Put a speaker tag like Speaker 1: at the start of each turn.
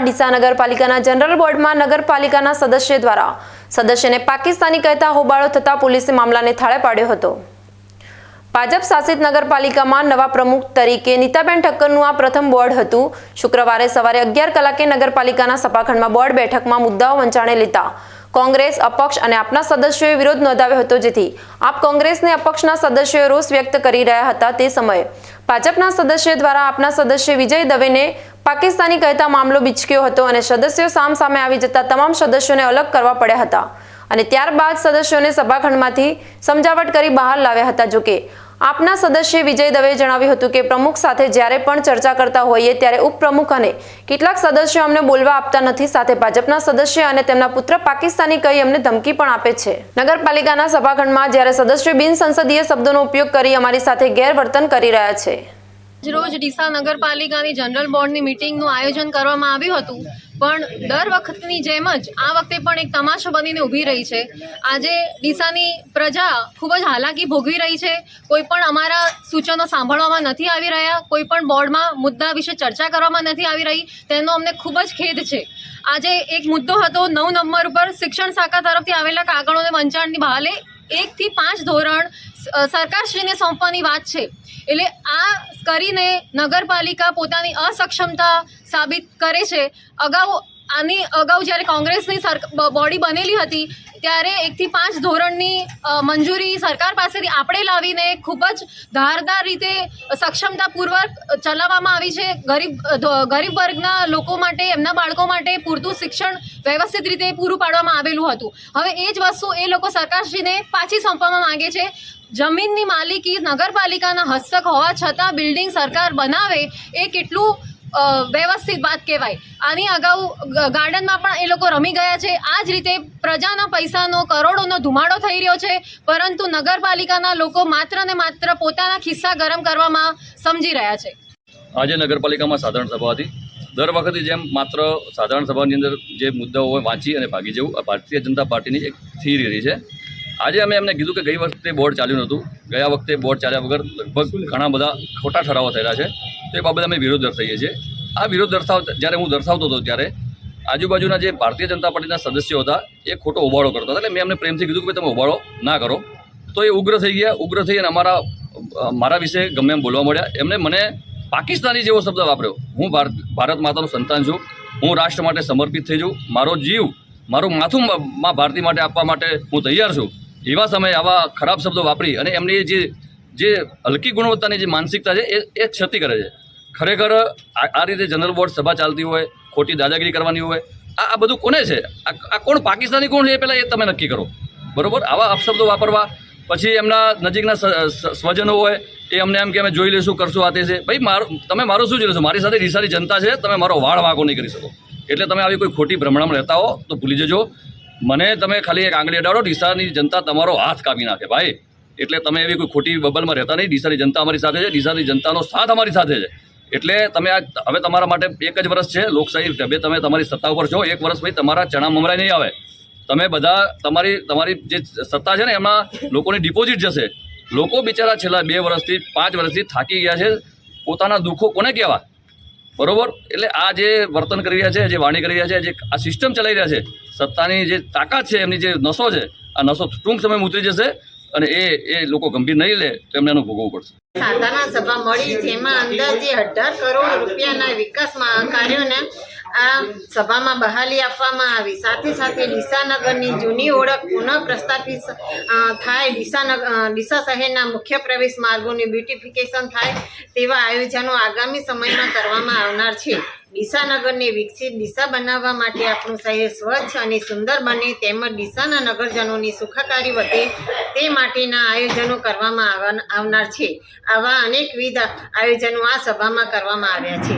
Speaker 1: ડીસા નગરપાલિકાના જનરલ બોર્ડમાં નગરપાલિકાના સદસ્ય દ્વારા સદસ્યને પાકિસ્તાની કહેતા હોબાળો થતા પોલીસે મામલાને થાળે પાડ્યો હતો. ભાજપ શાસિત નગરપાલિકામાં નવા પ્રમુખ તરીકે નીતાબેન ઠક્કરનું આ પ્રથમ બોર્ડ હતું. શુક્રવારે સવારે અગિયાર કલાકે નગરપાલિકાના સભાખંડમાં બોર્ડ બેઠકમાં મુદ્દાઓ વંચાણે લેતા કોંગ્રેસ અપક્ષ અને આપના સદસ્યોએ વિરોધ નોંધાવ્યો હતો જેથી આપ કોંગ્રેસને અપક્ષના સદસ્યોએ રોષ વ્યક્ત કરી રહ્યા હતા તે સમયે. ભાજપના સદસ્યો દ્વારા આપના સદસ્ય વિજય દવેને પાકિસ્તાની કહેતા મામલો બિચક્યો હતો અને સદસ્યો સામ સામે આવી જતા તમામ સદસ્યોને અલગ કરવા પડ્યા હતા. અને ત્યારબાદ સદસ્યોને સભાખંડમાંથી સમજાવટ કરી બહાર લાવ્યા હતા, જોકે આપના સદસ્ય વિજય દવે જણાવ્યું હતું કે પ્રમુખ સાથે જ્યારે પણ ચર્ચા કરતા હોઈએ ત્યારે ઉપપ્રમુખ અને કેટલાક સદસ્યો અમને બોલવા આપતા નથી. સાથે ભાજપના સદસ્ય અને તેમના પુત્ર પાકિસ્તાની કહી અમને ધમકી પણ આપે છે. નગરપાલિકાના સભાખંડમાં જ્યારે સદસ્યો બિનસંસદીય શબ્દોનો ઉપયોગ કરી અમારી સાથે ગેરવર્તન કરી રહ્યા છે.
Speaker 2: રોજ ડીસા નગરપાલિકાની જનરલ બોર્ડની મિટિંગનું આયોજન કરવામાં આવ્યું હતું. પણ દર વખતની જેમ જ આ વખતે પણ એક તમાશો બનીને ઊભી રહી છે. આજે ડીસાની પ્રજા ખૂબ જ હાલાકી ભોગવી રહી છે. કોઈ પણ અમારા સૂચનો સાંભળવામાં નથી આવી રહ્યા. કોઈ પણ બોર્ડમાં મુદ્દા વિશે ચર્ચા કરવામાં નથી આવી રહી. તેનો અમને ખૂબ જ ખેદ છે. આજે એક મુદ્દો હતો નવ નંબર ઉપર શિક્ષણ શાખા તરફથી આવેલા કાગળોને વંચાણની બહાલે એકથી પાંચ ધોરણ સરકારશ્રીને સોંપવાની વાત છે. એટલે આ કરીને નગરપાલિકા પોતાની અસક્ષમતા સાબિત કરે છે. અગાઉ આની અગાઉ જ્યારે કોંગ્રેસની બોડી બનેલી હતી, ત્યારે એકથી પાંચ ધોરણની મંજૂરી સરકાર પાસેથી આપણે લાવીને ખૂબ જ ધારદાર રીતે સક્ષમતાપૂર્વક ચલાવવામાં આવી છે. ગરીબ ગરીબ વર્ગના લોકો માટે, એમના બાળકો માટે પૂરતું શિક્ષણ વ્યવસ્થિત રીતે પૂરું પાડવામાં આવેલું હતું. હવે એ જ વસ્તુ એ લોકો સરકારશ્રીને પાછી સોંપવામાં માંગે છે. જમીનની માલિકી નગરપાલિકાના હસ્તક હોવા છતાં બિલ્ડિંગ સરકાર બનાવે એ કેટલું વ્યવસ્થિત વાત કહેવાય. આની અગાઉ ગાર્ડનમાં પણ એ લોકો રમી ગયા છે. આ જ રીતે પ્રજાના પૈસાનો કરોડોનો ધુમાડો થઈ રહ્યો છે. પરંતુ નગરપાલિકાના લોકો માત્ર ને માત્ર પોતાના ખિસ્સા ગરમ કરવામાં સમજી રહ્યા છે.
Speaker 3: આજે નગરપાલિકામાં સાધારણ સભા હતી. દર વખતે જેમ માત્ર સાધારણ સભાની અંદર જે મુદ્દાઓ હોય વાંચી અને ભાગી જવું, આ ભારતીય જનતા પાર્ટીની એક થિયરી રહી છે આજે અમે એમને કીધું કે ગઈ વખતે બોર્ડ ચાલ્યું નહોતું. ગયા વખતે બોર્ડ ચાલ્યા વગર લગભગ ઘણા બધા ખોટા ઠરાવો થયેલા છે. તો એ બાબતે અમે વિરોધ દર્શાવીએ છીએ. આ વિરોધ દર્શાવ, જ્યારે હું દર્શાવતો હતો ત્યારે આજુબાજુના જે ભારતીય જનતા પાર્ટીના સદસ્યો હતા, એ ખોટો ઉબાળો કરતા હતા. એટલે મેં એમને પ્રેમથી કીધું કે તમે ઉબાળો ના કરો. તો એ ઉગ્ર થઈ ગયા. ઉગ્ર થઈ અને અમારા મારા વિશે ગમે એમ બોલવા મળ્યા. એમને મને પાકિસ્તાની જેવો શબ્દ વાપર્યો. હું ભારત ભારત માતાનું સંતાન છું. હું રાષ્ટ્ર માટે સમર્પિત થઈ છું મારો જીવ, મારું માથું માં ભારતી માટે આપવા માટે હું તૈયાર છું. એવા સમયે આવા ખરાબ શબ્દો વાપરી અને એમની જે જે હલકી ગુણવત્તાની જે માનસિકતા છે એ એ ક્ષતિ કરે છે. ખરેખર આ રીતે જનરલ બોર્ડ સભા ચાલતી હોય, ખોટી દાદાગીરી કરવાની હોય, આ આ બધું કોને છે? આ કોણ પાકિસ્તાની કોણ છે એ પહેલાં એ તમે નક્કી કરો. બરાબર? આવા અપશબ્દો વાપરવા, પછી એમના નજીકના સ્વજનો હોય, એ અમને એમ કે અમે જોઈ લઈશું, કરશું આ તે છે. ભાઈ, મારું, તમે મારું શું જોઈ લેશો? મારી સાથે રીસારી જનતા છે, તમે મારો વાળ વાંકો નહીં કરી શકો. એટલે તમે આવી કોઈ ખોટી ભ્રમણામાં રહેતા હો, તો ભૂલી જજો. મને તમે ખાલી એક આંગળી અડાડો રીસાની જનતા તમારો હાથ કાપી નાખે, ભાઈ. એટલે તમે એવી કોઈ ખોટી બબલમાં રહેતા નહીં. ડીસાની જનતા અમારી સાથે છે. ડીસાની જનતાનો સાથ અમારી સાથે છે. એટલે તમે આ, હવે તમારા માટે એક જ વર્ષ છે. લોકશાહી ઢબે તમે તમારી સત્તા ઉપર છો. એક વર્ષ પછી તમારા ચણા મમરાય નહીં આવે. તમે બધા તમારી તમારી જે સત્તા છે ને, એમાં લોકોની ડિપોઝિટ જશે. લોકો બિચારા છેલ્લા બે વર્ષથી, પાંચ વર્ષથી થાકી ગયા છે. પોતાના દુઃખો કોને કહેવા? બરોબર? એટલે આ જે વર્તન કરી રહ્યા છે, જે વાણી કરી રહ્યા છે, જે આ સિસ્ટમ ચલાવી રહ્યા છે, સત્તાની જે તાકાત છે, એમની જે નસો છે, આ નસો ટૂંક સમયમાં ઉતરી જશે. અને એ એ લોકો ગંભીર નહીં લે, તો એમને ભોગવવું પડશે.
Speaker 4: સાધારણ સભા મળી, જેમાં અંદાજે અઢાર કરોડ રૂપિયાના વિકાસમાં કાર્યોને આ સભામાં બહાલી આપવામાં આવી. સાથે સાથે ડીસાનગરની જૂની ઓળખ પુનઃ પ્રસ્થાપિત થાય. ડીસાનગર ડીસા શહેરના મુખ્ય પ્રવેશ માર્ગોની બ્યુટિફિકેશન થાય તેવા આયોજનો આગામી સમયમાં કરવામાં આવનાર છે. ડીસાનગરને વિકસિત દિશા બનાવવા માટે આપણું શહેર સ્વચ્છ અને સુંદર બને તેમજ ડીસાના નગરજનોની સુખાકારી વધે તે માટેના આયોજનો કરવામાં આવનાર છે. આવા અનેકવિધ આયોજનો આ સભામાં કરવામાં આવ્યા છે.